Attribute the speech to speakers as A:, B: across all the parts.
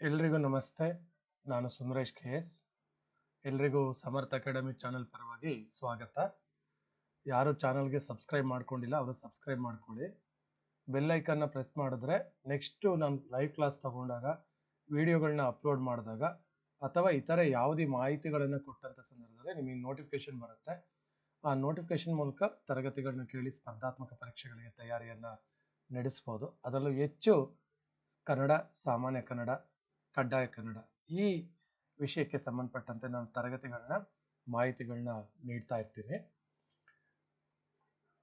A: ಎಲ್ರಿಗೂ ನಮಸ್ತೆ. ನಾನು ಸುಮರೇಶ್ ಕೆ ಎಸ್. ಎಲ್ರಿಗೂ ಸಮರ್ಥ ಅಕಾಡೆಮಿ ಚಾನಲ್ ಪರವಾಗಿ ಸ್ವಾಗತ. ಯಾರು ಚಾನಲ್ಗೆ ಸಬ್ಸ್ಕ್ರೈಬ್ ಮಾಡ್ಕೊಂಡಿಲ್ಲ, ಅವರು ಸಬ್ಸ್ಕ್ರೈಬ್ ಮಾಡ್ಕೊಳ್ಳಿ. ಬೆಲ್ ಐಕನ್ನ ಪ್ರೆಸ್ ಮಾಡಿದ್ರೆ ನೆಕ್ಸ್ಟು ನಾನು ಲೈವ್ ಕ್ಲಾಸ್ ತಗೊಂಡಾಗ ವಿಡಿಯೋಗಳನ್ನ ಅಪ್ಲೋಡ್ ಮಾಡಿದಾಗ, ಅಥವಾ ಇತರೆ ಯಾವುದೇ ಮಾಹಿತಿಗಳನ್ನು ಕೊಟ್ಟಂಥ ಸಂದರ್ಭದಲ್ಲಿ ನಿಮಗೆ ನೋಟಿಫಿಕೇಶನ್ ಬರುತ್ತೆ. ಆ ನೋಟಿಫಿಕೇಶನ್ ಮೂಲಕ ತರಗತಿಗಳನ್ನ ಕೇಳಿ ಸ್ಪರ್ಧಾತ್ಮಕ ಪರೀಕ್ಷೆಗಳಿಗೆ ತಯಾರಿಯನ್ನು ನಡೆಸ್ಬೋದು. ಅದರಲ್ಲೂ ಹೆಚ್ಚು ಕನ್ನಡ, ಸಾಮಾನ್ಯ ಕನ್ನಡ ಕಡ್ಡಾಯ ಕನ್ನಡ ಈ ವಿಷಯಕ್ಕೆ ಸಂಬಂಧಪಟ್ಟಂತೆ ನಾನು ತರಗತಿಗಳನ್ನ, ಮಾಹಿತಿಗಳನ್ನ ನೀಡ್ತಾ ಇರ್ತೀನಿ.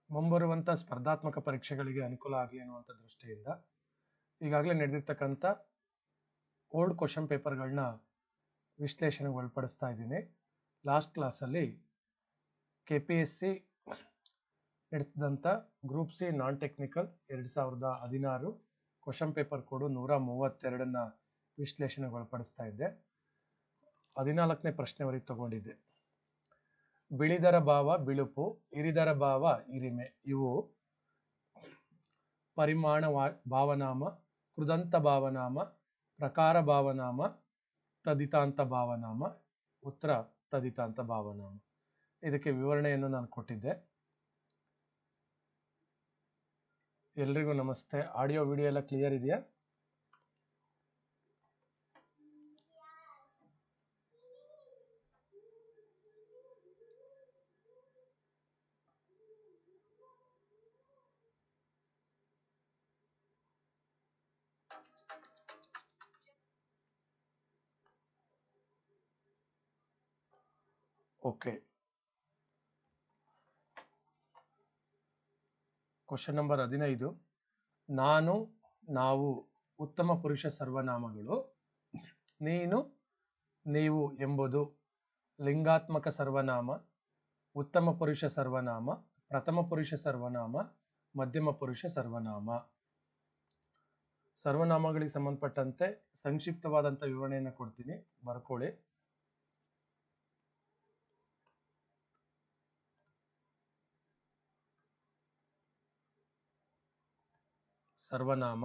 A: ಮುಂಬರುವಂಥ ಸ್ಪರ್ಧಾತ್ಮಕ ಪರೀಕ್ಷೆಗಳಿಗೆ ಅನುಕೂಲ ಆಗಲಿ ಅನ್ನುವಂಥ ದೃಷ್ಟಿಯಿಂದ ಈಗಾಗಲೇ ನಡೆದಿರ್ತಕ್ಕಂಥ ಓಲ್ಡ್ ಕ್ವಶನ್ ಪೇಪರ್ಗಳನ್ನ ವಿಶ್ಲೇಷಣೆಗೆ ಒಳಪಡಿಸ್ತಾ ಇದ್ದೀನಿ. ಲಾಸ್ಟ್ ಕ್ಲಾಸಲ್ಲಿ ಕೆ ಪಿ ಎಸ್ ಸಿ ನಡೆಸಿದಂಥ ಗ್ರೂಪ್ ಸಿ ನಾನ್ ಟೆಕ್ನಿಕಲ್ ಎರಡು ಸಾವಿರದ ಹದಿನಾರು ಕ್ವಶನ್ ಪೇಪರ್ ಕೊಡು ನೂರ ಮೂವತ್ತೆರಡನ್ನ ವಿಶ್ಲೇಷಣೆಗೆ ಒಳಪಡಿಸ್ತಾ ಇದ್ದೆ. ಹದಿನಾಲ್ಕನೇ ಪ್ರಶ್ನೆವರೆಗೆ ತಗೊಂಡಿದ್ದೆ. ಬಿಳಿದರ ಭಾವ ಬಿಳುಪು, ಇರಿದರ ಭಾವ ಇರಿಮೆ ಇವು ಪರಿಮಾಣ ಭಾವನಾಮ, ಕೃದಂತ ಭಾವನಾಮ, ಪ್ರಕಾರ ಭಾವನಾಮ, ತದಿತಾಂತ ಭಾವನಾಮ, ಉತ್ತರ ತದಿತಾಂತ ಭಾವನಾಮ. ಇದಕ್ಕೆ ವಿವರಣೆಯನ್ನು ನಾನು ಕೊಟ್ಟಿದ್ದೆ. ಎಲ್ರಿಗೂ ನಮಸ್ತೆ. ಆಡಿಯೋ, ವಿಡಿಯೋ ಎಲ್ಲ ಕ್ಲಿಯರ್ ಇದೆಯಾ? ಓಕೆ. ಕ್ವಶನ್ ನಂಬರ್ ಹದಿನೈದು. ನಾನು, ನಾವು ಉತ್ತಮ ಪುರುಷ ಸರ್ವನಾಮಗಳು. ನೀನು, ನೀವು ಎಂಬುದು ಲಿಂಗಾತ್ಮಕ ಸರ್ವನಾಮ, ಉತ್ತಮ ಪುರುಷ ಸರ್ವನಾಮ, ಪ್ರಥಮ ಪುರುಷ ಸರ್ವನಾಮ, ಮಧ್ಯಮ ಪುರುಷ ಸರ್ವನಾಮ. ಸರ್ವನಾಮಗಳಿಗೆ ಸಂಬಂಧಪಟ್ಟಂತೆ ಸಂಕ್ಷಿಪ್ತವಾದಂಥ ವಿವರಣೆಯನ್ನು ಕೊಡ್ತೀನಿ. ಬರ್ಕೊಳ್ಳಿ. ಸರ್ವನಾಮ.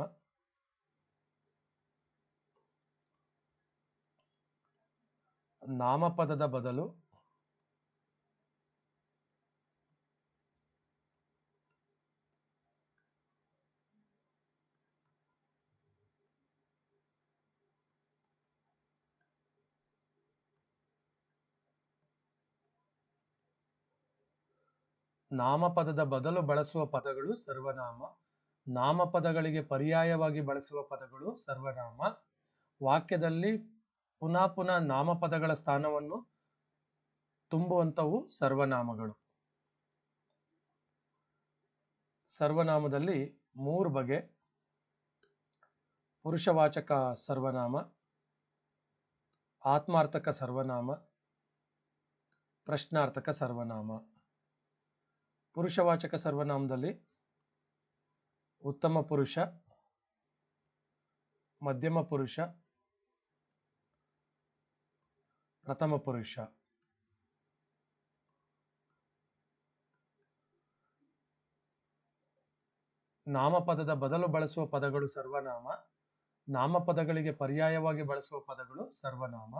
A: ನಾಮಪದದ ಬದಲು ನಾಮಪದದ ಬದಲು ಬಳಸುವ ಪದಗಳು ಸರ್ವನಾಮ. ನಾಮಪದಗಳಿಗೆ ಪರ್ಯಾಯವಾಗಿ ಬಳಸುವ ಪದಗಳು ಸರ್ವನಾಮ. ವಾಕ್ಯದಲ್ಲಿ ಪುನಃ ಪುನಃ ನಾಮಪದಗಳ ಸ್ಥಾನವನ್ನು ತುಂಬುವಂಥವು ಸರ್ವನಾಮಗಳು. ಸರ್ವನಾಮದಲ್ಲಿ ಮೂರು ಬಗೆ. ಪುರುಷವಾಚಕ ಸರ್ವನಾಮ, ಆತ್ಮಾರ್ಥಕ ಸರ್ವನಾಮ, ಪ್ರಶ್ನಾರ್ಥಕ ಸರ್ವನಾಮ. ಪುರುಷವಾಚಕ ಸರ್ವನಾಮದಲ್ಲಿ ಉತ್ತಮ ಪುರುಷ, ಮಧ್ಯಮ ಪುರುಷ, ಪ್ರಥಮ ಪುರುಷ. ನಾಮಪದದ ಬದಲು ಬಳಸುವ ಪದಗಳು ಸರ್ವನಾಮ. ನಾಮಪದಗಳಿಗೆ ಪರ್ಯಾಯವಾಗಿ ಬಳಸುವ ಪದಗಳು ಸರ್ವನಾಮ.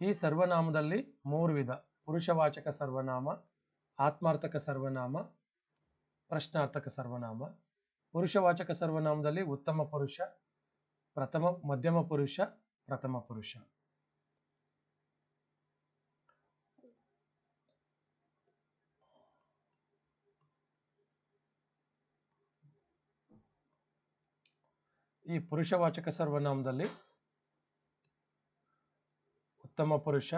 A: ಈ ಸರ್ವನಾಮದಲ್ಲಿ ಮೂರು ವಿಧ. ಪುರುಷವಾಚಕ ಸರ್ವನಾಮ, ಆತ್ಮಾರ್ಥಕ ಸರ್ವನಾಮ ಪ್ರಶ್ನಾರ್ಥಕ ಸರ್ವನಾಮ. ಪುರುಷವಾಚಕ ಸರ್ವನಾಮದಲ್ಲಿ ಉತ್ತಮ ಪುರುಷ, ಪ್ರಥಮ ಮಧ್ಯಮ ಪುರುಷ, ಪ್ರಥಮ ಪುರುಷ. ಈ ಪುರುಷವಾಚಕ ಸರ್ವನಾಮದಲ್ಲಿ ಉತ್ತಮ ಪುರುಷ,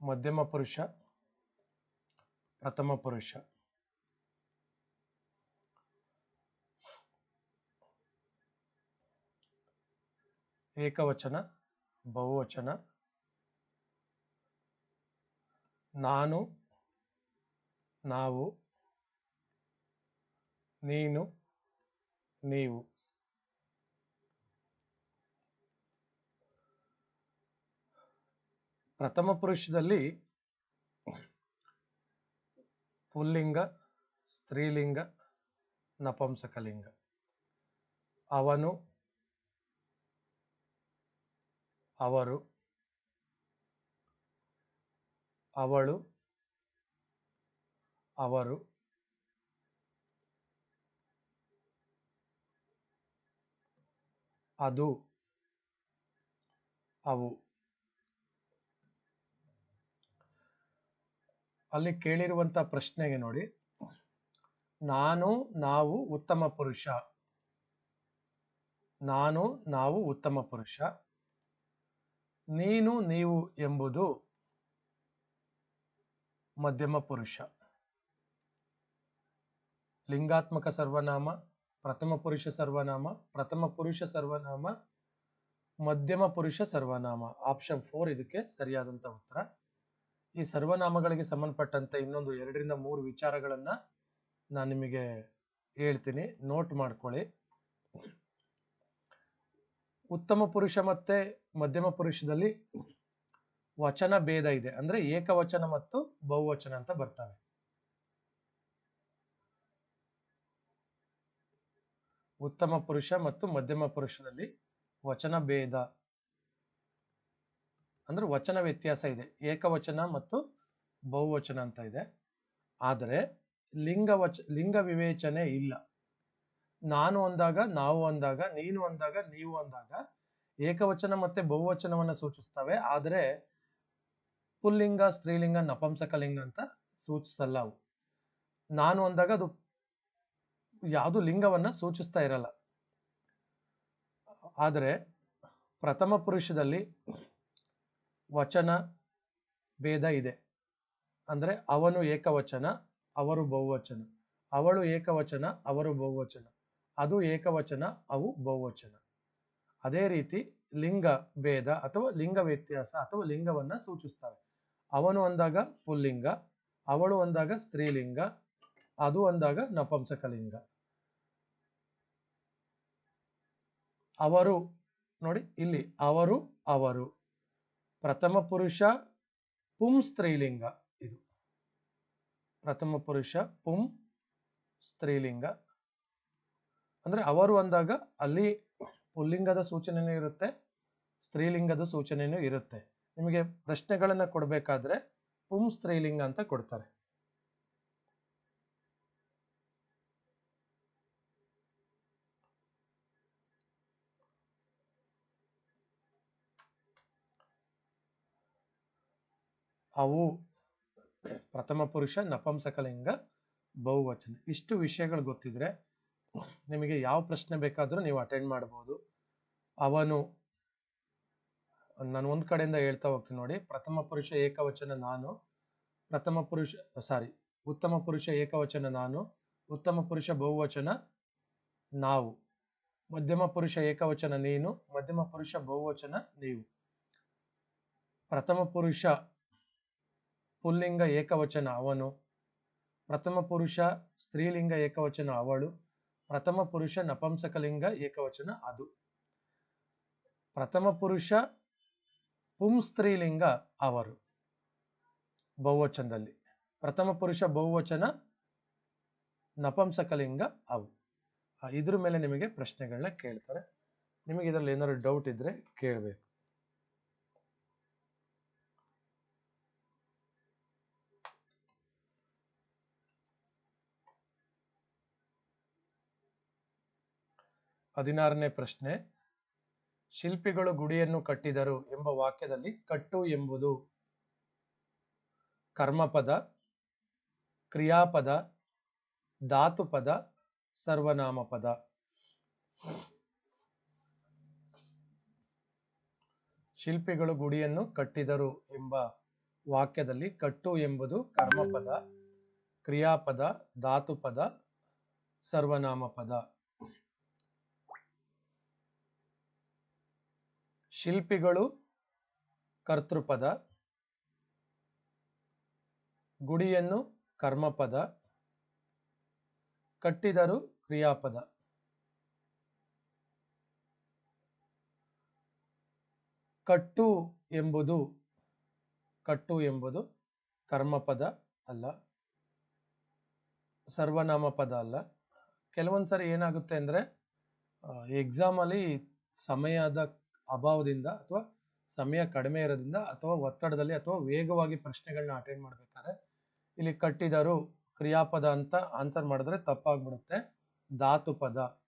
A: ಮಧ್ಯಮ ಪುರುಷ ಪ್ರಥಮ ಪುರುಷ. ಏಕವಚನ ಬಹುವಚನ ನಾನು ನಾವು ನೀನು ನೀವು. ಪ್ರಥಮ ಪುರುಷದಲ್ಲಿ ಪುಲ್ಲಿಂಗ ಸ್ತ್ರೀಲಿಂಗ ನಪಂಸಕಲಿಂಗ. ಅವನು ಅವರು ಅವಳು ಅವರು ಅದು ಅವು. ಅಲ್ಲಿ ಕೇಳಿರುವಂತ ಪ್ರಶ್ನೆಗೆ ನೋಡಿ. ನಾನು, ನಾವು ಉತ್ತಮ ಪುರುಷ. ನಾನು, ನಾವು ಉತ್ತಮ ಪುರುಷ. ನೀನು, ನೀವು ಎಂಬುದು ಮಧ್ಯಮ ಪುರುಷ. ಲಿಂಗಾತ್ಮಕ ಸರ್ವನಾಮ, ಪ್ರಥಮ ಪುರುಷ ಸರ್ವನಾಮ, ಪ್ರಥಮ ಪುರುಷ ಸರ್ವನಾಮ, ಮಧ್ಯಮ ಪುರುಷ ಸರ್ವನಾಮ. ಆಪ್ಷನ್ ಫೋರ್ ಇದಕ್ಕೆ ಸರಿಯಾದಂಥ ಉತ್ತರ. ಈ ಸರ್ವನಾಮಗಳಿಗೆ ಸಂಬಂಧಪಟ್ಟಂತೆ ಇನ್ನೊಂದು ಎರಡರಿಂದ ಮೂರು ವಿಚಾರಗಳನ್ನ ನಾನು ನಿಮಗೆ ಹೇಳ್ತೀನಿ. ನೋಟ್ ಮಾಡ್ಕೊಳ್ಳಿ. ಉತ್ತಮ ಪುರುಷ ಮತ್ತೆ ಮಧ್ಯಮ ಪುರುಷದಲ್ಲಿ ವಚನ ಭೇದ ಇದೆ. ಅಂದ್ರೆ ಏಕವಚನ ಮತ್ತು ಬಹುವಚನ ಅಂತ ಬರ್ತವೆ. ಉತ್ತಮ ಪುರುಷ ಮತ್ತು ಮಧ್ಯಮ ಪುರುಷದಲ್ಲಿ ವಚನ ಭೇದ ಅಂದ್ರೆ ವಚನ ವ್ಯತ್ಯಾಸ ಇದೆ. ಏಕವಚನ ಮತ್ತು ಬಹುವಚನ ಅಂತ ಇದೆ. ಆದರೆ ಲಿಂಗ ವಚ, ಲಿಂಗ ವಿವೇಚನೆ ಇಲ್ಲ. ನಾನು ಅಂದಾಗ, ನಾವು ಅಂದಾಗ, ನೀನು ಅಂದಾಗ, ನೀವು ಅಂದಾಗ ಏಕವಚನ ಮತ್ತೆ ಬಹುವಚನವನ್ನು ಸೂಚಿಸ್ತವೆ. ಆದರೆ ಪುಲ್ಲಿಂಗ, ಸ್ತ್ರೀಲಿಂಗ ನಪಂಸಕಲಿಂಗ ಅಂತ ಸೂಚಿಸಲ್ಲ ಅವು. ನಾನು ಅಂದಾಗ ಅದು ಯಾವುದು ಲಿಂಗವನ್ನ ಸೂಚಿಸ್ತಾ ಇರಲ್ಲ. ಆದರೆ ಪ್ರಥಮ ಪುರುಷದಲ್ಲಿ ವಚನ ಭೇದ ಇದೆ. ಅಂದ್ರೆ ಅವನು ಏಕವಚನ, ಅವರು ಬಹುವಚನ. ಅವಳು ಏಕವಚನ, ಅವರು ಬಹುವಚನ. ಅದು ಏಕವಚನ, ಅವು ಬಹುವಚನ. ಅದೇ ರೀತಿ ಲಿಂಗ ಭೇದ ಅಥವಾ ಲಿಂಗ ವ್ಯತ್ಯಾಸ ಅಥವಾ ಲಿಂಗವನ್ನು ಸೂಚಿಸ್ತವೆ. ಅವನು ಅಂದಾಗ ಪುಲ್ಲಿಂಗ, ಅವಳು ಅಂದಾಗ ಸ್ತ್ರೀಲಿಂಗ, ಅದು ಅಂದಾಗ ನಪಂಸಕಲಿಂಗ. ಅವರು, ನೋಡಿ, ಇಲ್ಲಿ ಅವರು ಅವರು. ಪ್ರಥಮ ಪುರುಷ, ಪುಂ ಸ್ತ್ರೀಲಿಂಗ ಇದು. ಪ್ರಥಮ ಪುರುಷ, ಪುಂ ಸ್ತ್ರೀಲಿಂಗ. ಅಂದ್ರೆ ಅವರು ಅಂದಾಗ ಅಲ್ಲಿ ಪುಲ್ಲಿಂಗದ ಸೂಚನೆನೂ ಇರುತ್ತೆ, ಸ್ತ್ರೀಲಿಂಗದ ಸೂಚನೆಯೂ ಇರುತ್ತೆ. ನಿಮಗೆ ಪ್ರಶ್ನೆಗಳನ್ನು ಕೊಡಬೇಕಾದ್ರೆ ಪುಂ ಸ್ತ್ರೀಲಿಂಗ ಅಂತ ಕೊಡ್ತಾರೆ. ಅವು ಪ್ರಥಮ ಪುರುಷ, ನಪಂಸಕಲಿಂಗ, ಬಹುವಚನ. ಇಷ್ಟು ವಿಷಯಗಳು ಗೊತ್ತಿದ್ರೆ ನಿಮಗೆ ಯಾವ ಪ್ರಶ್ನೆ ಬೇಕಾದರೂ ನೀವು ಅಟೆಂಡ್ ಮಾಡ್ಬೋದು. ಅವನು, ನಾನು ಒಂದು ಕಡೆಯಿಂದ ಹೇಳ್ತಾ ಹೋಗ್ತೀನಿ ನೋಡಿ. ಪ್ರಥಮ ಪುರುಷ ಏಕವಚನ ನಾನು, ಪ್ರಥಮ ಪುರುಷ ಸಾರಿ ಉತ್ತಮ ಪುರುಷ ಏಕವಚನ ನಾನು, ಉತ್ತಮ ಪುರುಷ ಬಹುವಚನ ನಾವು. ಮಧ್ಯಮ ಪುರುಷ ಏಕವಚನ ನೀನು, ಮಧ್ಯಮ ಪುರುಷ ಬಹುವಚನ ನೀವು. ಪ್ರಥಮ ಪುರುಷ ಪುಲ್ಲಿಂಗ ಏಕವಚನ ಅವನು. ಪ್ರಥಮ ಪುರುಷ, ಸ್ತ್ರೀಲಿಂಗ ಏಕವಚನ ಅವಳು. ಪ್ರಥಮ ಪುರುಷ, ನಪಂಸಕಲಿಂಗ ಏಕವಚನ ಅದು. ಪ್ರಥಮ ಪುರುಷ, ಪುಂ ಸ್ತ್ರೀಲಿಂಗ ಅವರು. ಬಹುವಚನದಲ್ಲಿ. ಪ್ರಥಮ ಪುರುಷ, ಬಹುವಚನ, ನಪಂಸಕಲಿಂಗ ಅವು. ಇದ್ರ ಮೇಲೆ ನಿಮಗೆ ಪ್ರಶ್ನೆಗಳನ್ನ ಕೇಳ್ತಾರೆ. ನಿಮಗೆ ಇದರಲ್ಲಿ ಏನಾದ್ರು ಡೌಟ್ ಇದ್ದರೆ ಕೇಳಬೇಕು. ಹದಿನಾರನೇ ಪ್ರಶ್ನೆ, ಶಿಲ್ಪಿಗಳು ಗುಡಿಯನ್ನು ಕಟ್ಟಿದರು ಎಂಬ ವಾಕ್ಯದಲ್ಲಿ ಕಟ್ಟು ಎಂಬುದು ಕರ್ಮಪದ, ಕ್ರಿಯಾಪದ, ಧಾತುಪದ ಸರ್ವನಾಮ ಪದ ಶಿಲ್ಪಿಗಳು ಗುಡಿಯನ್ನು ಕಟ್ಟಿದರು ಎಂಬ ವಾಕ್ಯದಲ್ಲಿ ಕಟ್ಟು ಎಂಬುದು ಕರ್ಮಪದ, ಕ್ರಿಯಾಪದ, ಧಾತುಪದ ಸರ್ವನಾಮ ಪದ ಶಿಲ್ಪಿಗಳು ಕರ್ತೃಪದ. ಗುಡಿಯನ್ನು ಕರ್ಮಪದ. ಕಟ್ಟಿದರು ಕ್ರಿಯಾಪದ. ಕಟ್ಟು ಎಂಬುದು ಕಟ್ಟು ಎಂಬುದು ಕರ್ಮಪದ ಅಲ್ಲ. ಸರ್ವನಾಮ ಪದ ಅಲ್ಲ. ಕೆಲವೊಂದ್ಸರಿ ಏನಾಗುತ್ತೆ ಅಂದ್ರೆ ಎಕ್ಸಾಮಲ್ಲಿ ಸಮಯದ ಅಭಾವದಿಂದ ಅಥವಾ ಸಮಯ ಕಡಿಮೆ ಇರೋದ್ರಿಂದ ಅಥವಾ ಒತ್ತಡದಲ್ಲಿ ಅಥವಾ ವೇಗವಾಗಿ ಪ್ರಶ್ನೆಗಳನ್ನ ಅಟೆಂಡ್ ಮಾಡ್ಬೇಕಾದ್ರೆ ಇಲ್ಲಿ ಕಟ್ಟಿದರು ಕ್ರಿಯಾಪದ ಅಂತ ಆನ್ಸರ್ ಮಾಡಿದ್ರೆ ತಪ್ಪಾಗ್ಬಿಡುತ್ತೆ. ಧಾತು ಪದ.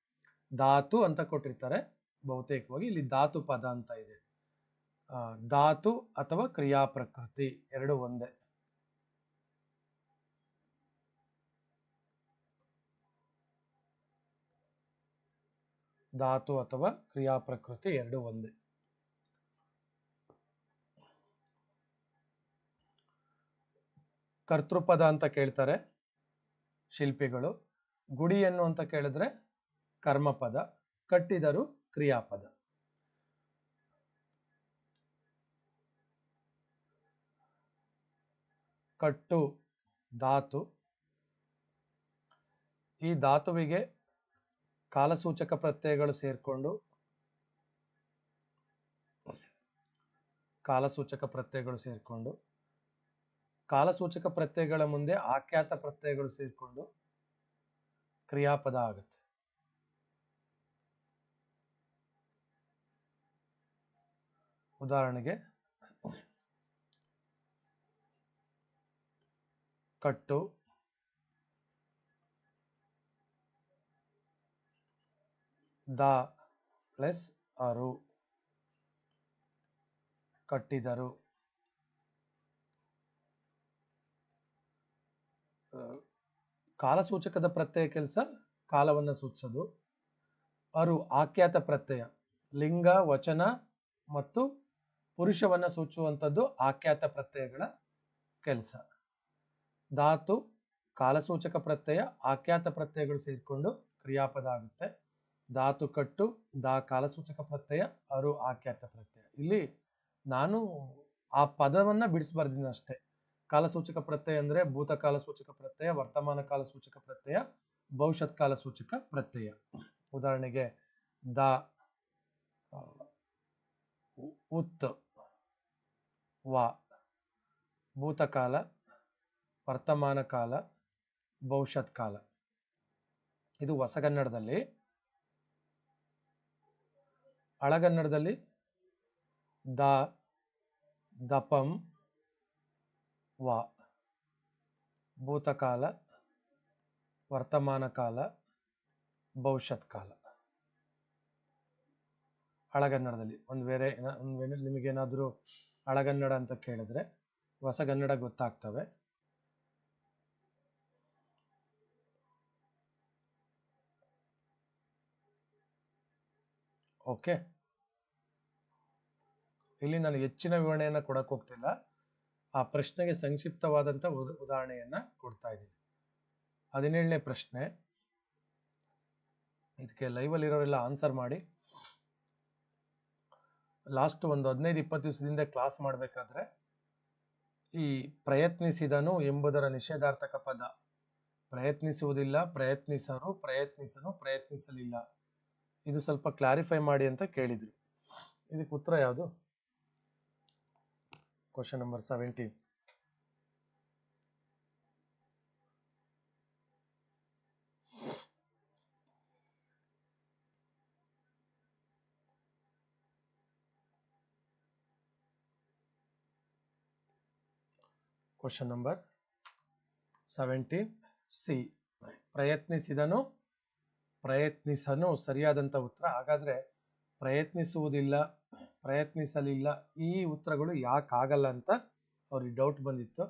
A: ಧಾತು ಅಂತ ಕೊಟ್ಟಿರ್ತಾರೆ. ಬಹುತೇಕವಾಗಿ ಇಲ್ಲಿ ಧಾತು ಪದ ಅಂತ ಇದೆ. ಧಾತು ಅಥವಾ ಕ್ರಿಯಾ ಪ್ರಕೃತಿ ಎರಡು ಒಂದೇ. ಧಾತು ಅಥವಾ ಕ್ರಿಯಾ ಪ್ರಕೃತಿ ಎರಡು ಒಂದೇ. ಕರ್ತೃಪದ ಅಂತ ಕೇಳ್ತಾರೆ ಶಿಲ್ಪಿಗಳು. ಗುಡಿಯನ್ನು ಅಂತ ಕೇಳಿದ್ರೆ ಕರ್ಮಪದ, ಕಟ್ಟಿದರು ಕ್ರಿಯಾಪದ. ಕಟ್ಟು, ಧಾತು. ಈ ಧಾತುವಿಗೆ ಕಾಲಸೂಚಕ ಪ್ರತ್ಯಯಗಳು ಸೇರಿಕೊಂಡು ಕಾಲಸೂಚಕ ಪ್ರತ್ಯಯಗಳು ಸೇರಿಕೊಂಡು ಕಾಲಸೂಚಕ ಪ್ರತ್ಯಯಗಳ ಮುಂದೆ ಆಖ್ಯಾತ ಪ್ರತ್ಯಯಗಳು ಸೇರಿಕೊಂಡು ಕ್ರಿಯಾಪದ ಆಗುತ್ತೆ. ಉದಾಹರಣೆಗೆ ಕಟ್ಟು ದ ಪ್ಲಸ್ ಅರು ಕಟ್ಟಿದರು. ಕಾಲಸೂಚಕದ ಪ್ರತ್ಯಯ ಕೆಲಸ ಕಾಲವನ್ನು ಸೂಚಿಸೋದು. ಅರು ಆಖ್ಯಾತ ಪ್ರತ್ಯಯ, ಲಿಂಗ, ವಚನ ಮತ್ತು ಪುರುಷವನ್ನ ಸೂಚಿಸುವಂಥದ್ದು ಆಖ್ಯಾತ ಪ್ರತ್ಯಯಗಳ ಕೆಲಸ. ಧಾತು, ಕಾಲಸೂಚಕ ಪ್ರತ್ಯಯ, ಆಖ್ಯಾತ ಪ್ರತ್ಯಯಗಳು ಸೇರಿಕೊಂಡು ಕ್ರಿಯಾಪದ ಆಗುತ್ತೆ. ಧಾತು ಕಟ್ಟು ದಾ ಕಾಲಸೂಚಕ ಪ್ರತ್ಯಯ, ಅರು ಆಖ್ಯಾತ ಪ್ರತ್ಯಯ. ಇಲ್ಲಿ ನಾನು ಆ ಪದವನ್ನ ಬಿಡಿಸ್ಬಾರ್ದಿನ ಅಷ್ಟೇ. ಕಾಲಸೂಚಕ ಪ್ರತ್ಯಯ ಅಂದ್ರೆ ಭೂತಕಾಲ ಸೂಚಕ ಪ್ರತ್ಯಯ, ವರ್ತಮಾನ ಕಾಲ ಸೂಚಕ ಪ್ರತ್ಯಯ, ಭವಿಷ್ಯತ್ ಕಾಲ ಸೂಚಕ ಪ್ರತ್ಯಯ. ಉದಾಹರಣೆಗೆ ದ ಉತ್, ವ ಭೂತಕಾಲ ವರ್ತಮಾನ ಕಾಲ, ಭವಿಷ್ಯತ್ ಕಾಲ. ಇದು ಹೊಸಗನ್ನಡದಲ್ಲಿ ಹಳಗನ್ನಡದಲ್ಲಿ ದ, ದಪಂ, ವ, ಭೂತಕಾಲ ವರ್ತಮಾನ ಕಾಲ ಭವಿಷ್ಯತ್ ಕಾಲ ಹಳಗನ್ನಡದಲ್ಲಿ ಒಂದು ಬೇರೆ ಒಂದು ನಿಮಗೇನಾದರೂ ಹಳಗನ್ನಡ ಅಂತ ಕೇಳಿದ್ರೆ ಹೊಸಗನ್ನಡ ಗೊತ್ತಾಗ್ತವೆ. ಓಕೆ. ಇಲ್ಲಿ ನಾನು ಹೆಚ್ಚಿನ ವಿವರಣೆಯನ್ನು ಕೊಡಕ್ಕೆ ಹೋಗ್ತಿಲ್ಲ. ಆ ಪ್ರಶ್ನೆಗೆ ಸಂಕ್ಷಿಪ್ತವಾದಂತ ಉದಾಹರಣೆಯನ್ನು ಕೊಡ್ತಾ ಇದ್ದೀನಿ. ಹದಿನೇಳನೇ ಪ್ರಶ್ನೆ. ಇದಕ್ಕೆ ಲೈವಲ್ಲಿ ಇರೋರೆಲ್ಲ ಆನ್ಸರ್ ಮಾಡಿ. ಲಾಸ್ಟ್ ಒಂದು ಹದಿನೈದು ಇಪ್ಪತ್ತು ದಿವಸದಿಂದ ಕ್ಲಾಸ್ ಮಾಡಬೇಕಾದ್ರೆ, ಈ ಪ್ರಯತ್ನಿಸಿದನು ಎಂಬುದರ ನಿಷೇಧಾರ್ಥಕ ಪದ. ಪ್ರಯತ್ನಿಸುವುದಿಲ್ಲ, ಪ್ರಯತ್ನಿಸರು, ಪ್ರಯತ್ನಿಸನು, ಪ್ರಯತ್ನಿಸಲಿಲ್ಲ. ಇದು ಸ್ವಲ್ಪ ಕ್ಲಾರಿಫೈ ಮಾಡಿ ಅಂತ ಕೇಳಿದ್ರು. ಇದಕ್ಕೆ ಉತ್ತರ ಯಾವುದು? Question number seventeen question number seventeen C ಪ್ರಯತ್ನಿಸಿದನು ಪ್ರಯತ್ನಿಸನು ಸರಿಯಾದಂಥ ಉತ್ತರ. ಹಾಗಾದ್ರೆ ಪ್ರಯತ್ನಿಸುವುದಿಲ್ಲ, ಪ್ರಯತ್ನಿಸಲಿಲ್ಲ, ಈ ಉತ್ತರಗಳು ಯಾಕೆ ಆಗಲ್ಲ ಅಂತ ಅವ್ರಿಗೆ ಡೌಟ್ ಬಂದಿತ್ತು.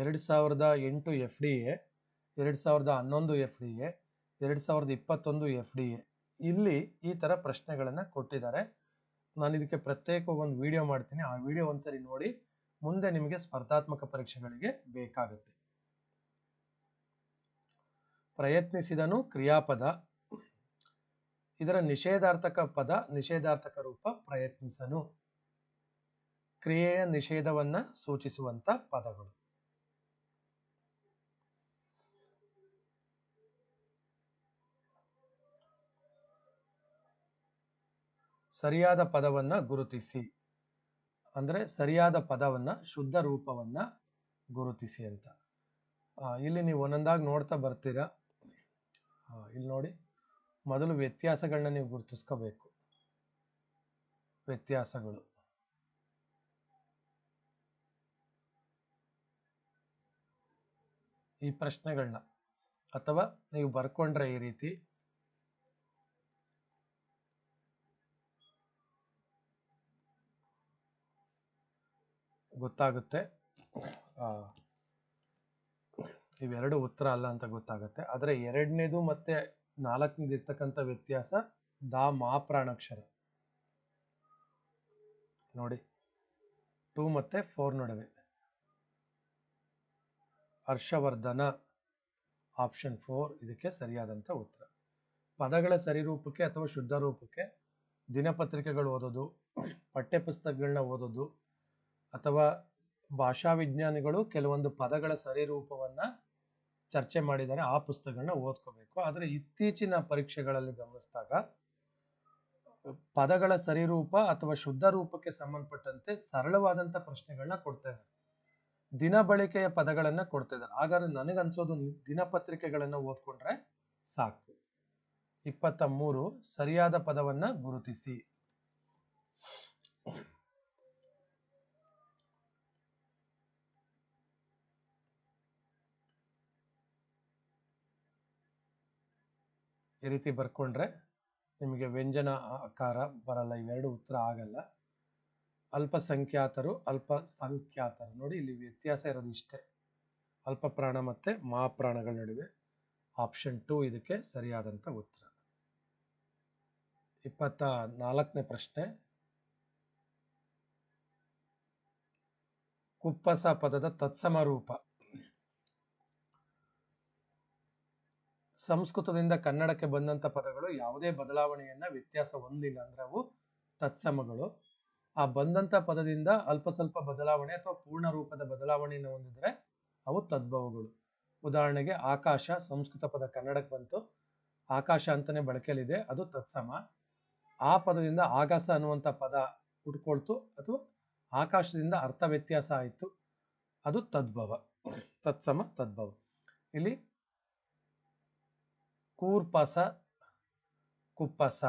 A: ಎರಡು ಸಾವಿರದ ಎಂಟು ಎಫ್ ಡಿ ಎ ಎರಡು ಸಾವಿರದ ಹನ್ನೊಂದು ಎಫ್ ಡಿ ಎ ಎರಡು ಸಾವಿರದ ಇಪ್ಪತ್ತೊಂದು ಎಫ್ ಡಿ ಎ ಇಲ್ಲಿ ಈ ಥರ ಪ್ರಶ್ನೆಗಳನ್ನು ಕೊಟ್ಟಿದ್ದಾರೆ. ನಾನು ಇದಕ್ಕೆ ಪ್ರತ್ಯೇಕವಾಗಿ ಒಂದು ವಿಡಿಯೋ ಮಾಡ್ತೀನಿ. ಆ ವಿಡಿಯೋ ಒಂದ್ಸರಿ ನೋಡಿ, ಮುಂದೆ ನಿಮಗೆ ಸ್ಪರ್ಧಾತ್ಮಕ ಪರೀಕ್ಷೆಗಳಿಗೆ ಬೇಕಾಗುತ್ತೆ. ಪ್ರಯತ್ನಿಸಿದನು ಕ್ರಿಯಾಪದ. ಇದರ ನಿಷೇಧಾರ್ಥಕ ಪದ, ನಿಷೇಧಾರ್ಥಕ ರೂಪ ಪ್ರಯತ್ನಿಸನು. ಕ್ರಿಯೆಯ ನಿಷೇಧವನ್ನ ಸೂಚಿಸುವಂತ ಪದಗಳು. ಸರಿಯಾದ ಪದವನ್ನ ಗುರುತಿಸಿ. ಅಂದ್ರೆ ಸರಿಯಾದ ಪದವನ್ನ, ಶುದ್ಧ ರೂಪವನ್ನ ಗುರುತಿಸಿ ಅಂತ. ಇಲ್ಲಿ ನೀವು ಒಂದೊಂದಾಗಿ ನೋಡ್ತಾ ಬರ್ತೀರಾ? ಇಲ್ಲಿ ನೋಡಿ. ಮೊದಲು ವ್ಯತ್ಯಾಸಗಳನ್ನ ನೀವು ಗುರುತಿಸ್ಕೋಬೇಕು. ವ್ಯತ್ಯಾಸಗಳು. ಈ ಪ್ರಶ್ನೆಗಳನ್ನ ಅಥವಾ ನೀವು ಬರ್ಕೊಂಡ್ರೆ ಈ ರೀತಿ. ಗೊತ್ತಾಗುತ್ತೆ. ಇವೆರಡು ಉತ್ತರ ಅಲ್ಲ ಅಂತ ಗೊತ್ತಾಗುತ್ತೆ. ಆದರೆ ಎರಡನೇದು ಮತ್ತೆ ನಾಲ್ಕನೇದು ಇರ್ತಕ್ಕಂಥ ವ್ಯತ್ಯಾಸ ದಾ ಮಾ ಪ್ರಾಣಾಕ್ಷರ. ನೋಡಿ, ಟೂ ಮತ್ತೆ ಫೋರ್ ನಡುವೆ. ಹರ್ಷವರ್ಧನ, ಆಪ್ಷನ್ ಫೋರ್, ಇದಕ್ಕೆ ಸರಿಯಾದಂಥ ಉತ್ತರ. ಪದಗಳ ಸರಿರೂಪಕ್ಕೆ ಅಥವಾ ಶುದ್ಧ ರೂಪಕ್ಕೆ ದಿನಪತ್ರಿಕೆಗಳು ಓದೋದು ಪಠ್ಯಪುಸ್ತಕಗಳನ್ನ ಓದೋದು, ಅಥವಾ ಭಾಷಾ ವಿಜ್ಞಾನಿಗಳು ಕೆಲವೊಂದು ಪದಗಳ ಸರಿರೂಪವನ್ನ ಚರ್ಚೆ ಮಾಡಿದ್ದಾರೆ, ಆ ಪುಸ್ತಕಗಳನ್ನ ಓದ್ಕೋಬೇಕು. ಆದರೆ ಇತ್ತೀಚಿನ ಪರೀಕ್ಷೆಗಳಲ್ಲಿ ಗಮನಿಸಿದಾಗ, ಪದಗಳ ಸರಿರೂಪ ಅಥವಾ ಶುದ್ಧ ರೂಪಕ್ಕೆ ಸಂಬಂಧಪಟ್ಟಂತೆ ಸರಳವಾದಂಥ ಪ್ರಶ್ನೆಗಳನ್ನ ಕೊಡ್ತಾ ಇದ್ದಾರೆ. ದಿನ ಬಳಕೆಯ ಪದಗಳನ್ನ ಕೊಡ್ತಾ ಇದ್ದಾರೆ. ಹಾಗಾದ್ರೆ ನನಗನ್ಸೋದು ದಿನಪತ್ರಿಕೆಗಳನ್ನ ಓದ್ಕೊಂಡ್ರೆ ಸಾಕು. ಇಪ್ಪತ್ತ ಮೂರು, ಸರಿಯಾದ ಪದವನ್ನ ಗುರುತಿಸಿ. ಈ ರೀತಿ ಬರ್ಕೊಂಡ್ರೆ ನಿಮಗೆ ವ್ಯಂಜನ ಆಕಾರ ಬರಲ್ಲ, ಇವೆರಡು ಉತ್ತರ ಆಗಲ್ಲ. ಅಲ್ಪಸಂಖ್ಯಾತರು ಅಲ್ಪಸಂಖ್ಯಾತರು. ನೋಡಿ, ಇಲ್ಲಿ ವ್ಯತ್ಯಾಸ ಇರೋದು ಇಷ್ಟೇ. ಅಲ್ಪ ಪ್ರಾಣ ಮತ್ತೆ ಮಹಾಪ್ರಾಣಗಳ ನಡುವೆ ಆಪ್ಷನ್ ಟೂ ಇದಕ್ಕೆ ಸರಿಯಾದಂಥ ಉತ್ತರ. ಇಪ್ಪತ್ತ ನಾಲ್ಕನೇ ಪ್ರಶ್ನೆ. ಕುಪ್ಪಸ ಪದದ ತತ್ಸಮ ರೂಪ. ಸಂಸ್ಕೃತದಿಂದ ಕನ್ನಡಕ್ಕೆ ಬಂದಂತ ಪದಗಳು ಯಾವುದೇ ಬದಲಾವಣೆಯನ್ನ ವ್ಯತ್ಯಾಸ ಹೊಂದಲಿಲ್ಲ ಅಂದ್ರೆ ಅವು ತತ್ಸಮಗಳು. ಆ ಬಂದಂತ ಪದದಿಂದ ಅಲ್ಪ ಸ್ವಲ್ಪ ಬದಲಾವಣೆ ಅಥವಾ ಪೂರ್ಣ ರೂಪದ ಬದಲಾವಣೆಯನ್ನು ಹೊಂದಿದ್ರೆ ಅವು ತದ್ಭವಗಳು. ಉದಾಹರಣೆಗೆ ಆಕಾಶ ಸಂಸ್ಕೃತ ಪದ ಕನ್ನಡಕ್ಕೆ ಬಂತು. ಆಕಾಶ ಅಂತಾನೆ ಬಳಕೆಯಲ್ಲಿದೆ, ಅದು ತತ್ಸಮ. ಆ ಪದದಿಂದ ಆಗಾಸ ಅನ್ನುವಂಥ ಪದ ಹುಟ್ಕೊಳ್ತು ಅಥವಾ ಆಕಾಶದಿಂದ ಅರ್ಥ ವ್ಯತ್ಯಾಸ ಆಯಿತು, ಅದು ತದ್ಭವ. ತತ್ಸಮ, ತದ್ಭವ. ಇಲ್ಲಿ ಕೂರ್ಪಸ, ಕುಪ್ಪಸ.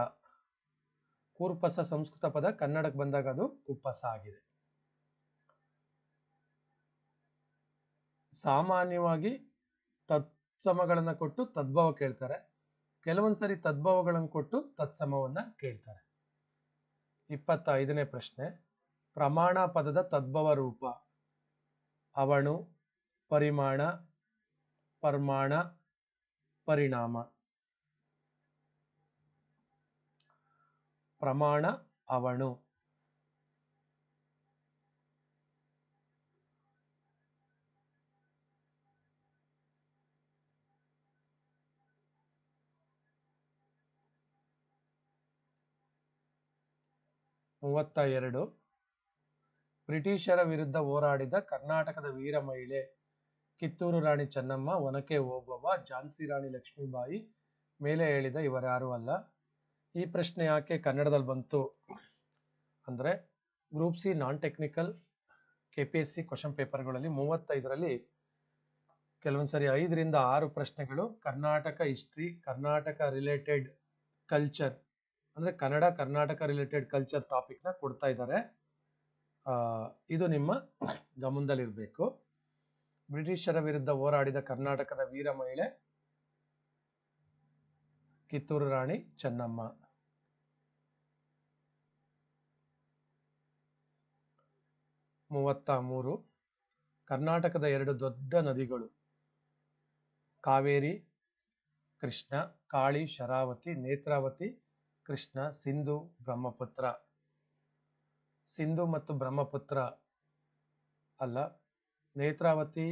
A: ಕೂರ್ಪಸ ಸಂಸ್ಕೃತ ಪದ ಕನ್ನಡಕ್ಕೆ ಬಂದಾಗ ಅದು ಕುಪ್ಪಸ ಆಗಿದೆ. ಸಾಮಾನ್ಯವಾಗಿ ತತ್ಸಮಗಳನ್ನ ಕೊಟ್ಟು ತದ್ಭವ ಕೇಳ್ತಾರೆ. ಕೆಲವೊಂದ್ಸರಿ ತದ್ಭವಗಳನ್ನು ಕೊಟ್ಟು ತತ್ಸಮವನ್ನ ಕೇಳ್ತಾರೆ. ಇಪ್ಪತ್ತ ಐದನೇ ಪ್ರಶ್ನೆ. ಪ್ರಮಾಣ ಪದದ ತದ್ಭವ ರೂಪ. ಅವಣು, ಪರಿಮಾಣ, ಪರ್ಮಾಣ, ಪರಿಣಾಮ. ಪ್ರಮಾಣ ಅವಣು. ಮೂವತ್ತ ಎರಡು. ಬ್ರಿಟಿಷರ ವಿರುದ್ಧ ಹೋರಾಡಿದ ಕರ್ನಾಟಕದ ವೀರ ಮಹಿಳೆ, ಕಿತ್ತೂರು ರಾಣಿ ಚೆನ್ನಮ್ಮ, ಒನಕೆ ಓಬವ್ವ, ಝಾನ್ಸಿ ರಾಣಿ ಲಕ್ಷ್ಮೀಬಾಯಿ, ಮೇಲೆ ಹೇಳಿದ ಇವರ್ಯಾರೂ ಅಲ್ಲ. ಈ ಪ್ರಶ್ನೆ ಯಾಕೆ ಕನ್ನಡದಲ್ಲಿ ಬಂತು ಅಂದರೆ group C non technical K P S C question ಪೇಪರ್ಗಳಲ್ಲಿ ಮೂವತ್ತೈದರಲ್ಲಿ ಕೆಲವೊಂದು ಸರಿ ಐದರಿಂದ ಆರು ಪ್ರಶ್ನೆಗಳು Karnataka history Karnataka related culture ಅಂದರೆ ಕನ್ನಡ, ಕರ್ನಾಟಕ ರಿಲೇಟೆಡ್ ಕಲ್ಚರ್ ಟಾಪಿಕ್ನ ಕೊಡ್ತಾ ಇದ್ದಾರೆ. ಇದು ನಿಮ್ಮ ಗಮನದಲ್ಲಿರಬೇಕು. ಬ್ರಿಟಿಷರ ವಿರುದ್ಧ ಹೋರಾಡಿದ ಕರ್ನಾಟಕದ ವೀರ ಮಹಿಳೆ ಕಿತ್ತೂರು ರಾಣಿ ಚೆನ್ನಮ್ಮ. ಮೂವತ್ತ ಮೂರು ಕರ್ನಾಟಕದ ಎರಡು ದೊಡ್ಡ ನದಿಗಳು. ಕಾವೇರಿ, ಕೃಷ್ಣ, ಕಾಳಿ, ಶರಾವತಿ, ನೇತ್ರಾವತಿ, ಕೃಷ್ಣ, ಸಿಂಧು, ಬ್ರಹ್ಮಪುತ್ರ. ಸಿಂಧು ಮತ್ತು ಬ್ರಹ್ಮಪುತ್ರ ಅಲ್ಲ, ನೇತ್ರಾವತಿ,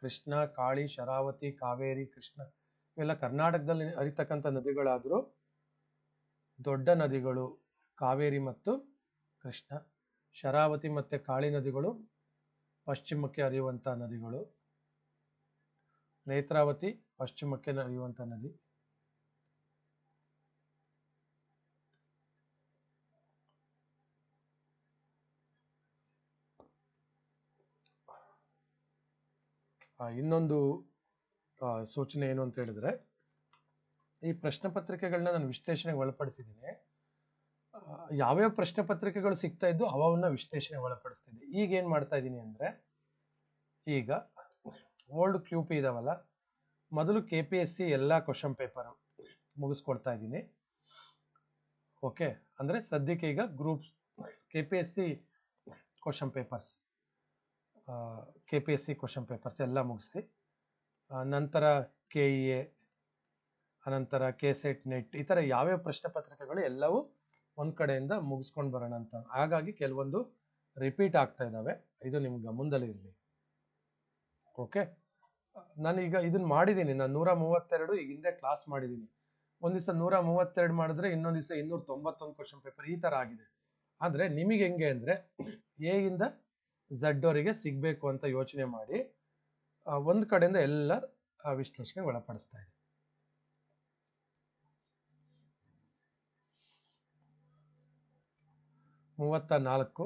A: ಕೃಷ್ಣ, ಕಾಳಿ, ಶರಾವತಿ, ಕಾವೇರಿ, ಕೃಷ್ಣ ಇವೆಲ್ಲ ಕರ್ನಾಟಕದಲ್ಲಿ ಹರಿತಕ್ಕಂಥ ನದಿಗಳಾದರೂ ದೊಡ್ಡ ನದಿಗಳು ಕಾವೇರಿ ಮತ್ತು ಕೃಷ್ಣ. ಶರಾವತಿ ಮತ್ತು ಕಾಳಿ ನದಿಗಳು, ಪಶ್ಚಿಮಕ್ಕೆ ಹರಿಯುವಂಥ ನದಿಗಳು, ನೇತ್ರಾವತಿ ಪಶ್ಚಿಮಕ್ಕೆ ಹರಿಯುವಂಥ ನದಿ. ಇನ್ನೊಂದು ಸೂಚನೆ ಏನು ಅಂತ ಹೇಳಿದ್ರೆ, ಈ ಪ್ರಶ್ನೆ ಪತ್ರಿಕೆಗಳನ್ನ ನಾನು ವಿಶ್ಲೇಷಣೆಗೆ ಒಳಪಡಿಸಿದ್ದೀನಿ. ಯಾವ್ಯಾವ ಪ್ರಶ್ನೆ ಪತ್ರಿಕೆಗಳು ಸಿಗ್ತಾ ಇದ್ದು ಅವನ್ನ ವಿಶ್ಲೇಷಣೆ ಒಳಪಡಿಸ್ತಿದ್ದೆ ಈಗ ಏನು ಮಾಡ್ತಾ ಇದ್ದೀನಿ ಅಂದ್ರೆ, ಈಗ ಓಲ್ಡ್ ಕ್ಯೂ ಪಿ ಇದಾವಲ್ಲ, ಮೊದಲು ಕೆ ಪಿ ಎಸ್ ಸಿ ಎಲ್ಲ ಕ್ವಶನ್ ಪೇಪರ್ ಮುಗಿಸ್ಕೊಳ್ತಾ ಇದ್ದೀನಿ. ಓಕೆ? ಅಂದ್ರೆ ಸದ್ಯಕ್ಕೆ ಈಗ groups, K P S C question papers K P S C question papers ಎಲ್ಲ ಮುಗಿಸಿ ನಂತರ ಕೆ ಇ ಎ ಅನಂತರ ಕೆ ಸೆಟ್ ನೆಟ್ ಈ ಥರ ಯಾವ್ಯಾವ ಪ್ರಶ್ನೆ ಪತ್ರಿಕೆಗಳು ಎಲ್ಲವೂ ಒಂದ್ ಕಡೆಯಿಂದ ಮುಗಿಸ್ಕೊಂಡು ಬರೋಣ ಅಂತ. ಹಾಗಾಗಿ ಕೆಲವೊಂದು ರಿಪೀಟ್ ಆಗ್ತಾ ಇದ್ದಾವೆ ಇದು ನಿಮ್ಮ ಗಮನದಲ್ಲಿ ಇರಲಿ. ಓಕೆ ಈಗ ಇದನ್ನ ಮಾಡಿದ್ದೀನಿ ನಾನು ನೂರ ಮೂವತ್ತೆರಡು ಈಗ ಹಿಂದೆ ಕ್ಲಾಸ್ ಮಾಡಿದ್ದೀನಿ ಒಂದು ದಿವಸ ನೂರ ಮೂವತ್ತೆರಡು ಮಾಡಿದ್ರೆ ಇನ್ನೊಂದು ದಿವಸ ಇನ್ನೂರ ತೊಂಬತ್ತೊಂದು ಕ್ವಶನ್ ಪೇಪರ್ ಈ ತರ ಆಗಿದೆ. ಆದರೆ ನಿಮಗೆ ಹೆಂಗೆ ಅಂದ್ರೆ ಎ ಇಂದ ಝಡ್ ಅವರಿಗೆ ಸಿಗ್ಬೇಕು ಅಂತ ಯೋಚನೆ ಮಾಡಿ ಒಂದು ಕಡೆಯಿಂದ ಎಲ್ಲ ವಿಶ್ಲೇಷಣೆಗೆ ಒಳಪಡಿಸ್ತಾ ಇದೆ ಮೂವತ್ತ ನಾಲ್ಕು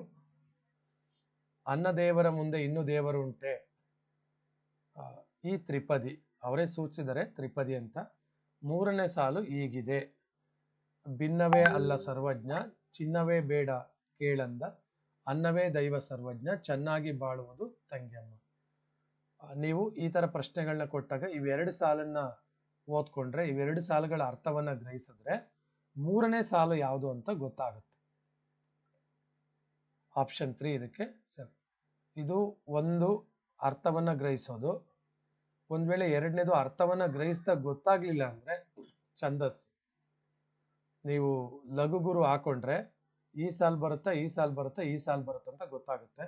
A: ಅನ್ನದೇವರ ಮುಂದೆ ಇನ್ನು ದೇವರು ಉಂಟೆ. ಈ ತ್ರಿಪದಿ, ಅವರೇ ಸೂಚಿಸಿದರೆ ತ್ರಿಪದಿ ಅಂತ. ಮೂರನೇ ಸಾಲು ಈಗಿದೆ ಭಿನ್ನವೇ ಅಲ್ಲ ಸರ್ವಜ್ಞ, ಚಿನ್ನವೇ ಬೇಡ ಕೇಳಂದ. ಅನ್ನವೇ ದೈವ ಸರ್ವಜ್ಞ, ಚೆನ್ನಾಗಿ ಬಾಳುವುದು ತಂಗಿಯಮ್ಮ. ನೀವು ಈ ಥರ ಪ್ರಶ್ನೆಗಳನ್ನ ಕೊಟ್ಟಾಗ ಇವೆರಡು ಸಾಲನ್ನ ಓದ್ಕೊಂಡ್ರೆ ಇವೆರಡು ಸಾಲುಗಳ ಅರ್ಥವನ್ನ ಗ್ರಹಿಸಿದ್ರೆ ಮೂರನೇ ಸಾಲು ಯಾವುದು ಅಂತ ಗೊತ್ತಾಗುತ್ತೆ. ಆಪ್ಷನ್ ತ್ರೀ ಇದಕ್ಕೆ ಸರ್ ಇದು ಒಂದು ಅರ್ಥವನ್ನ ಗ್ರಹಿಸೋದು. ಒಂದ್ ವೇಳೆ ಎರಡನೇದು ಅರ್ಥವನ್ನ ಗ್ರಹಿಸ್ತಾ ಗೊತ್ತಾಗ್ಲಿಲ್ಲ ಅಂದ್ರೆ ಛಂದಸ್. ನೀವು ಲಘು ಗುರು ಹಾಕೊಂಡ್ರೆ ಈ ಸಾಲು ಬರುತ್ತಾ, ಈ ಸಾಲು ಬರುತ್ತಾ, ಈ ಸಾಲು ಬರುತ್ತೆ ಅಂತ ಗೊತ್ತಾಗುತ್ತೆ.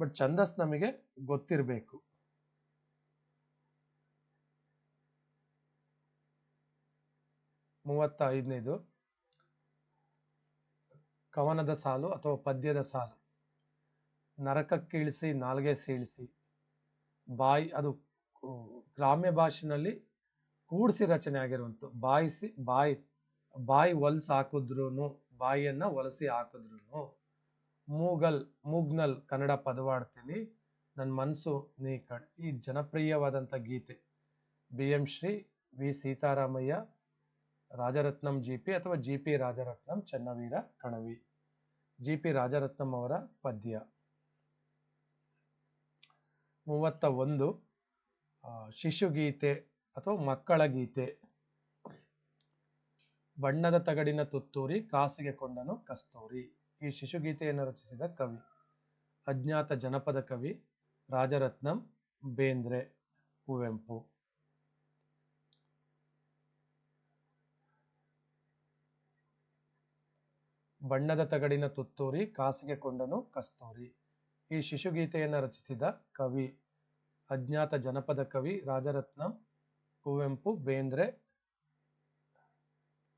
A: ಬಟ್ ಛಂದಸ್ ನಮಗೆ ಗೊತ್ತಿರಬೇಕು. ಮೂವತ್ತ ಐದನೇದು ಕವನದ ಸಾಲು ಅಥವಾ ಪದ್ಯದ ಸಾಲು. ನರಕಕ್ಕೀಳಿಸಿ ನಾಲ್ಗೆ ಸೀಳಿಸಿ. ಬಾಯಿ, ಅದು ಗ್ರಾಮ್ಯ ಭಾಷೆನಲ್ಲಿ ಕೂಡಿಸಿ ರಚನೆ ಆಗಿರುವಂಥ ಬಾಯಿಸಿ, ಬಾಯಿ ಬಾಯಿ ಹೊಲ್ಸ್ ಹಾಕಿದ್ರು ಬಾಯಿಯನ್ನ ಹೊಲಸಿ ಹಾಕಿದ್ರು ಮೂಗಲ್, ಮೂಗ್ನಲ್ ಕನ್ನಡ ಪದವಾಡ್ತೀನಿ. ನನ್ನ ಮನಸ್ಸು ನೀ ಕಣ್. ಈ ಜನಪ್ರಿಯವಾದಂಥ ಗೀತೆ. B M Shri V Seetharamaiah, Rajaratnam G P ಅಥವಾ G P Rajaratnam, Channaveera Kanavi. G P Rajaratnam ಅವರ ಪದ್ಯ. ಮೂವತ್ತ ಒಂದು ಶಿಶುಗೀತೆ ಅಥವಾ ಮಕ್ಕಳ ಗೀತೆ. ಬಣ್ಣದ ತಗಡಿನ ತುತ್ತೂರಿ, ಕಾಸಿಗೆ ಕೊಂಡನು ಕಸ್ತೂರಿ. ಈ ಶಿಶುಗೀತೆಯನ್ನು ರಚಿಸಿದ ಕವಿ. ಅಜ್ಞಾತ ಜನಪದ ಕವಿ ರಾಜರತ್ನಂ ಬೇಂದ್ರೆ ಕುವೆಂಪು. ಬಣ್ಣದ ತಗಡಿನ ತುತ್ತೂರಿ, ಕಾಸಿಗೆ ಕೊಂಡನು ಕಸ್ತೂರಿ. ಈ ಶಿಶುಗೀತೆಯನ್ನು ರಚಿಸಿದ ಕವಿ, ಅಜ್ಞಾತ ಜನಪದ ಕವಿ ರಾಜರತ್ನಂ, ಕುವೆಂಪು, ಬೇಂದ್ರೆ,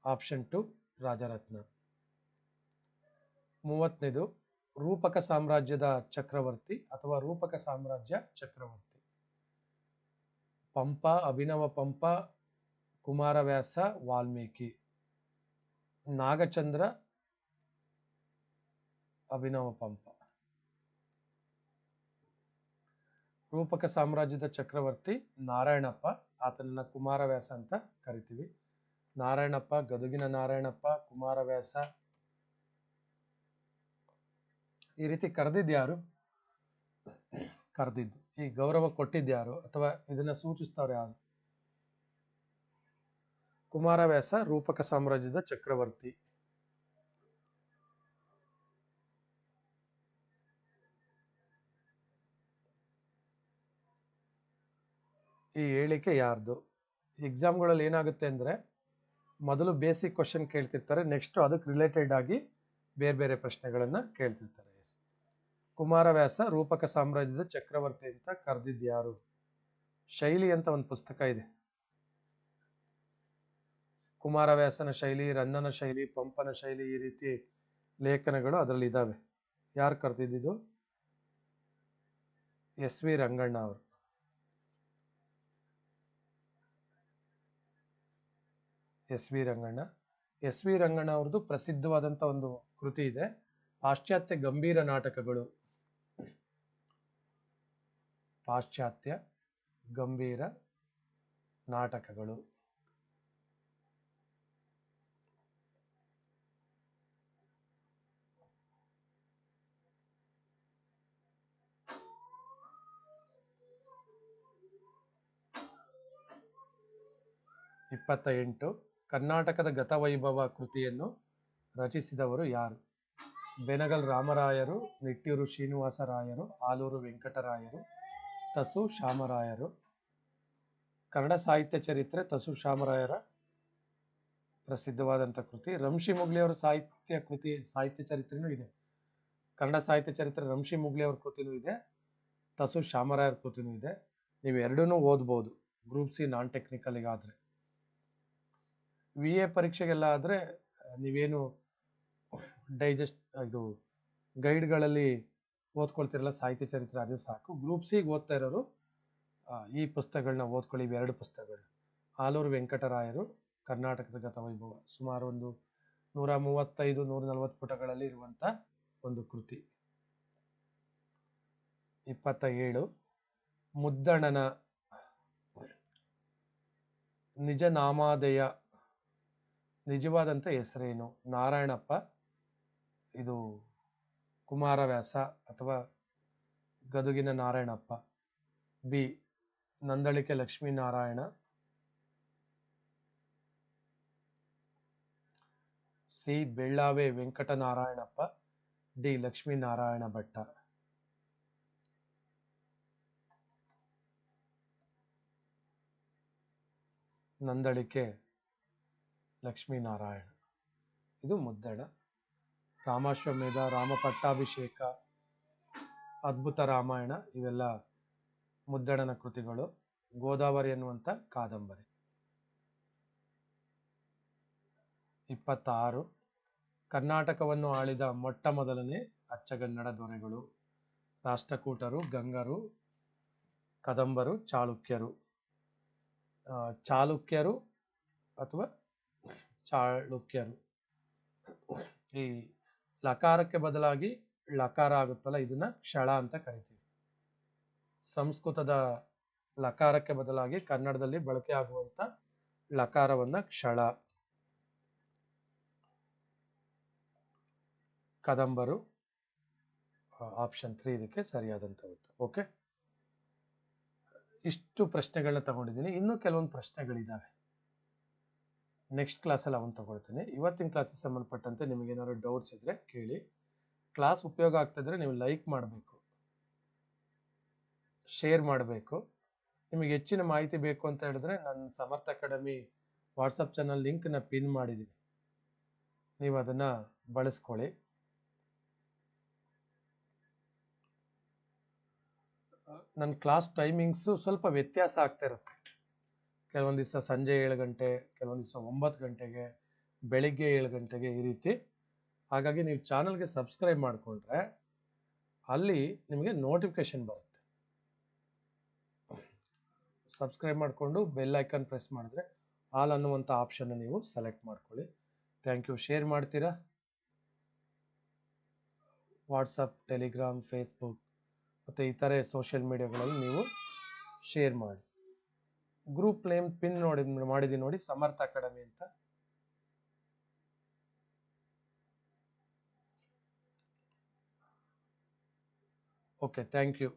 A: ಆಪ್ಷನ್ ಟು ರಾಜರತ್ನ. ಮೂವತ್ತನೇದು, ರೂಪಕ ಸಾಮ್ರಾಜ್ಯದ ಚಕ್ರವರ್ತಿ ಅಥವಾ ರೂಪಕ ಸಾಮ್ರಾಜ್ಯ ಚಕ್ರವರ್ತಿ. ಪಂಪ, ಅಭಿನವ ಪಂಪ, ಕುಮಾರವ್ಯಾಸ, ವಾಲ್ಮೀಕಿ. ನಾಗಚಂದ್ರ ಅಭಿನವ ಪಂಪ ರೂಪಕ ಸಾಮ್ರಾಜ್ಯದ ಚಕ್ರವರ್ತಿ ನಾರಾಯಣಪ್ಪ, ಆತನನ್ನ ಕುಮಾರವ್ಯಾಸ ಅಂತ ಕರಿತೀವಿ. ನಾರಾಯಣಪ್ಪ, ಗದುಗಿನ ನಾರಾಯಣಪ್ಪ, ಕುಮಾರವ್ಯಾಸ. ಈ ರೀತಿ ಕರೆದಿದ್ಯಾರು ಕರೆದಿದ್ದು. ಈ ಗೌರವ ಕೊಟ್ಟಿದ್ಯಾರು ಅಥವಾ ಇದನ್ನ ಸೂಚಿಸ್ತವ್ರು ಯಾರು? ಕುಮಾರವ್ಯಾಸ, ರೂಪಕ ಸಾಮ್ರಾಜ್ಯದ ಚಕ್ರವರ್ತಿ. ಈ ಹೇಳಿಕೆ ಯಾರ್ದು? ಎಕ್ಸಾಮ್ಗಳಲ್ಲಿ ಏನಾಗುತ್ತೆ ಅಂದರೆ, ಮೊದಲು ಬೇಸಿಕ್ ಕ್ವಶನ್ ಕೇಳ್ತಿರ್ತಾರೆ, ನೆಕ್ಸ್ಟ್ ಅದಕ್ಕೆ ರಿಲೇಟೆಡ್ ಆಗಿ ಬೇರೆ ಬೇರೆ ಪ್ರಶ್ನೆಗಳನ್ನು ಕೇಳ್ತಿರ್ತಾರೆ. ಕುಮಾರವ್ಯಾಸ, ರೂಪಕ ಸಾಮ್ರಾಜ್ಯದ ಚಕ್ರವರ್ತಿ ಅಂತ ಕರೆದಿದ್ದು ಯಾರು? ಶೈಲಿ ಅಂತ ಒಂದು ಪುಸ್ತಕ ಇದೆ. ಕುಮಾರವ್ಯಾಸನ ಶೈಲಿ ರನ್ನನ ಶೈಲಿ, ಪಂಪನ ಶೈಲಿ ಈ ರೀತಿ ಲೇಖನಗಳು ಅದರಲ್ಲಿ ಇದ್ದಾವೆ ಯಾರು ಕರೆದಿದ್ದು ಎಸ್ ವಿ ರಂಗಣ್ಣ ಅವರು. S V Ranganna. S V Ranganna ಅವ್ರದ್ದು ಪ್ರಸಿದ್ಧವಾದಂಥ ಒಂದು ಕೃತಿ ಇದೆ. ಪಾಶ್ಚಾತ್ಯ ಗಂಭೀರ ನಾಟಕಗಳು. ಪಾಶ್ಚಾತ್ಯ ಗಂಭೀರ ನಾಟಕಗಳು. ಇಪ್ಪತ್ತ ಎಂಟು ಕರ್ನಾಟಕದ ಗತವೈಭವ ಕೃತಿಯನ್ನು ರಚಿಸಿದವರು ಯಾರು? ಬೆನಗಲ್ ರಾಮರಾಯರು ನಿಟ್ಟೂರು ಶ್ರೀನಿವಾಸರಾಯರು, ಆಲೂರು ವೆಂಕಟರಾಯರು, ತಸು ಶಾಮರಾಯರು ಕನ್ನಡ ಸಾಹಿತ್ಯ ಚರಿತ್ರೆ ತಸು ಶಾಮರಾಯರ ಪ್ರಸಿದ್ಧವಾದಂಥ ಕೃತಿ. ರಂಶಿ ಮುಗ್ಲಿಯವರ ಸಾಹಿತ್ಯ ಕೃತಿ, ಸಾಹಿತ್ಯ ಚರಿತ್ರೆನೂ ಇದೆ. ಕನ್ನಡ ಸಾಹಿತ್ಯ ಚರಿತ್ರೆ ರಂಶಿ ಮುಗ್ಲಿಯವರ ಕೃತಿನೂ ಇದೆ, ತಸು ಶಾಮರಾಯರ ಕೃತಿನೂ ಇದೆ. ನೀವು ಎರಡನ್ನೂ ಓದ್ಬೋದು, ಗ್ರೂಪ್ ಸಿ ನಾನ್ ಟೆಕ್ನಿಕಲಿಗಾದರೆ. ವಿ ಎ ಪರೀಕ್ಷೆಗೆಲ್ಲ ಆದರೆ ನೀವೇನು ಡೈಜೆಸ್ಟ್ ಇದು ಗೈಡ್ಗಳಲ್ಲಿ ಓದ್ಕೊಳ್ತಿರಲ್ಲ ಸಾಹಿತ್ಯ ಚರಿತ್ರೆ, ಅದೇ ಸಾಕು. ಗ್ರೂಪ್ ಸಿಗೆ ಓದ್ತಾ ಇರೋರು ಈ ಪುಸ್ತಕಗಳನ್ನ ಓದ್ಕೊಳ್ಳಿ ಇವೆರಡು ಪುಸ್ತಕಗಳು. ಆಲೂರು ವೆಂಕಟರಾಯರು, ಕರ್ನಾಟಕದ ಗತವೈಭವ ಸುಮಾರು ಒಂದು ನೂರ ಮೂವತ್ತೈದು, ನೂರ ನಲವತ್ತು ಪುಟಗಳಲ್ಲಿ ಇರುವಂಥ ಒಂದು ಕೃತಿ. ಇಪ್ಪತ್ತ ಏಳು ಮುದ್ದಣನ ನಿಜ ನಾಮಾದಯ ನಿಜವಾದಂಥ ಹೆಸರೇನು? ನಾರಾಯಣಪ್ಪ, ಇದು ಕುಮಾರವ್ಯಾಸ ಅಥವಾ ಗದುಗಿನ Narayanappa. B, Nandalike Lakshminarayana C, Bellave Venkatanarayanappa D Lakshminarayana Bhatta. Nandalike Lakshminarayana. ಇದು ಮುದ್ದಣ. ರಾಮಾಶ್ವಮೇಧ ರಾಮ ಪಟ್ಟಾಭಿಷೇಕ ಅದ್ಭುತ ರಾಮಾಯಣ ಇವೆಲ್ಲ ಮುದ್ದಣನ ಕೃತಿಗಳು. ಗೋದಾವರಿ ಎನ್ನುವಂಥ ಕಾದಂಬರಿ. ಇಪ್ಪತ್ತಾರು. ಕರ್ನಾಟಕವನ್ನು ಆಳಿದ ಮೊಟ್ಟ ಮೊದಲನೇ ಅಚ್ಚಗನ್ನಡ ದೊರೆಗಳು. ರಾಷ್ಟ್ರಕೂಟರು, ಗಂಗರು, ಕದಂಬರು, ಚಾಲುಕ್ಯರು. ಚಾಲುಕ್ಯರು ಅಥವಾ ಚಾಳುಕ್ಯರು. ಈ ಲಕಾರಕ್ಕೆ ಬದಲಾಗಿ ಲಕಾರ ಆಗುತ್ತಲ್ಲ, ಇದನ್ನ ಕ್ಷಳ ಅಂತ ಕರಿತೀವಿ. ಸಂಸ್ಕೃತದ ಲಕಾರಕ್ಕೆ ಬದಲಾಗಿ ಕನ್ನಡದಲ್ಲಿ ಬಳಕೆ ಆಗುವಂತ ಲಕಾರವನ್ನ ಕ್ಷಳ. ಕದಂಬರು ಆಪ್ಷನ್ ತ್ರೀ ಇದಕ್ಕೆ ಉತ್ತರ ಓಕೆ ಇಷ್ಟು ಪ್ರಶ್ನೆಗಳನ್ನ ತಗೊಂಡಿದ್ದೀನಿ. ಇನ್ನೂ ಕೆಲವೊಂದು ಪ್ರಶ್ನೆಗಳಿದ್ದಾವೆ ನೆಕ್ಸ್ಟ್ ಕ್ಲಾಸಲ್ಲಿ ಅವನು ತಗೊಳ್ತೀನಿ. ಇವತ್ತಿನ ಕ್ಲಾಸಿಗೆ ಸಂಬಂಧಪಟ್ಟಂತೆ ನಿಮಗೇನಾದ್ರು ಡೌಟ್ಸ್ ಇದ್ರೆ ಕೇಳಿ. ಕ್ಲಾಸ್ ಉಪಯೋಗ ಆಗ್ತಿದ್ರೆ ನೀವು ಲೈಕ್ ಮಾಡಬೇಕು. ಶೇರ್ ಮಾಡಬೇಕು. ನಿಮಗೆ ಹೆಚ್ಚಿನ ಮಾಹಿತಿ ಬೇಕು ಅಂತ ಹೇಳಿದ್ರೆ ನನ್ನ ಸಮರ್ಥ ಅಕಾಡೆಮಿ ವಾಟ್ಸಪ್ ಚಾನಲ್ ಲಿಂಕ್ನ ಪಿನ್ ಮಾಡಿದ್ದೀನಿ. ನೀವು ಅದನ್ನು ಬಳಸ್ಕೊಳ್ಳಿ. ನನ್ನ ಕ್ಲಾಸ್ ಟೈಮಿಂಗ್ಸು ಸ್ವಲ್ಪ ವ್ಯತ್ಯಾಸ ಆಗ್ತಾ ಇರುತ್ತೆ. ಕೆಲವೊಂದು ದಿವಸ ಸಂಜೆ ಏಳು ಗಂಟೆ, ಕೆಲವೊಂದು ದಿವಸ ಒಂಬತ್ತು ಗಂಟೆಗೆ, ಬೆಳಿಗ್ಗೆ ಏಳು ಗಂಟೆಗೆ ಈ ರೀತಿ. ಹಾಗಾಗಿ ನೀವು ಚಾನಲ್ಗೆ ಸಬ್ಸ್ಕ್ರೈಬ್ ಮಾಡಿಕೊಂಡ್ರೆ ಅಲ್ಲಿ ನಿಮಗೆ ನೋಟಿಫಿಕೇಶನ್ ಬರುತ್ತೆ. ಸಬ್ಸ್ಕ್ರೈಬ್ ಮಾಡಿಕೊಂಡು ಬೆಲ್ ಐಕನ್ ಪ್ರೆಸ್ ಮಾಡಿದ್ರೆ ಆಲ್ ಅನ್ನುವಂಥ ಆಪ್ಷನ್ನ ನೀವು ಸೆಲೆಕ್ಟ್ ಮಾಡ್ಕೊಳ್ಳಿ. Thank you. ಶೇರ್ ಮಾಡ್ತೀರಾ? ವಾಟ್ಸಪ್, ಟೆಲಿಗ್ರಾಮ್, ಫೇಸ್ಬುಕ್ ಮತ್ತು ಇತರೆ ಸೋಷಿಯಲ್ ಮೀಡಿಯಾಗಳಲ್ಲಿ ನೀವು ಶೇರ್ ಮಾಡಿ. ಗ್ರೂಪ್ ನೇಮ್ ಪಿನ್ ನೋಡಿ ಮಾಡಿದೀನಿ ನೋಡಿ ಸಮರ್ಥ ಅಕಾಡೆಮಿ ಅಂತ. Okay thank you